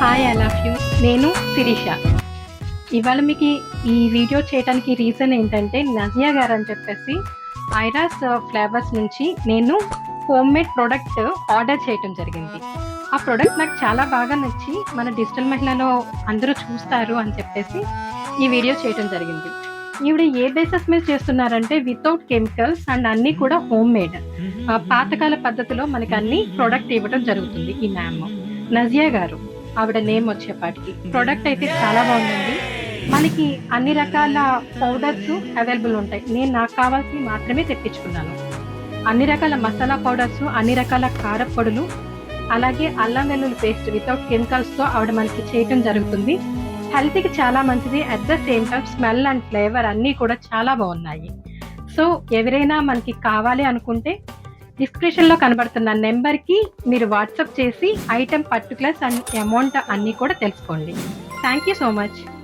Hi I love you నేను శిరీష. ఇవాళ మీకు ఈ- వీడియో చేయడానికి రీజన్ ఏంటంటే నజియా గారు అని చెప్పేసి ఐరాస్ ఫ్లేవర్స్ నుంచి నేను హోమ్ మేడ్ ప్రోడక్ట్ ఆర్డర్ చేయటం జరిగింది. ఆ ప్రోడక్ట్ నాకు చాలా బాగా నచ్చి మన డిజిటల్ మహిళలో అందరూ చూస్తారు అని చెప్పేసి ఈ వీడియో చేయటం జరిగింది. ఈవిడ ఏ బేసెస్ మీద చేస్తున్నారంటే వితౌట్ కెమికల్స్ అండ్ అన్నీ కూడా హోమ్ మేడ్ పాతకాల పద్ధతిలో మనకి అన్ని ప్రోడక్ట్ ఇవ్వడం జరుగుతుంది ఈ మ్యామ్ నజియా గారు. ఆవిడ నేమ్ వచ్చేపాటికి. ప్రోడక్ట్ అయితే చాలా బాగుందండి. మనకి అన్ని రకాల పౌడర్స్ అవైలబుల్ ఉంటాయి. నేను నాకు కావాల్సి మాత్రమే తెప్పించుకున్నాను. అన్ని రకాల మసాలా పౌడర్స్ అన్ని రకాల కారపొడులు అలాగే అల్లం వెల్లుల్లి పేస్ట్ వితౌట్ కెమికల్స్తో ఆవిడ మనకి చేయటం జరుగుతుంది. హెల్త్కి చాలా మంచిది. At the same time smell and flavour అన్నీ కూడా చాలా బాగున్నాయి. సో ఎవరైనా మనకి కావాలి అనుకుంటే డిస్క్రిప్షన్లో కనబడుతున్న నెంబర్కి మీరు వాట్సాప్ చేసి ఐటెం పర్టికులర్స్ అండ్ అమౌంట్ అన్నీ కూడా తెలుసుకోండి. Thank you so much.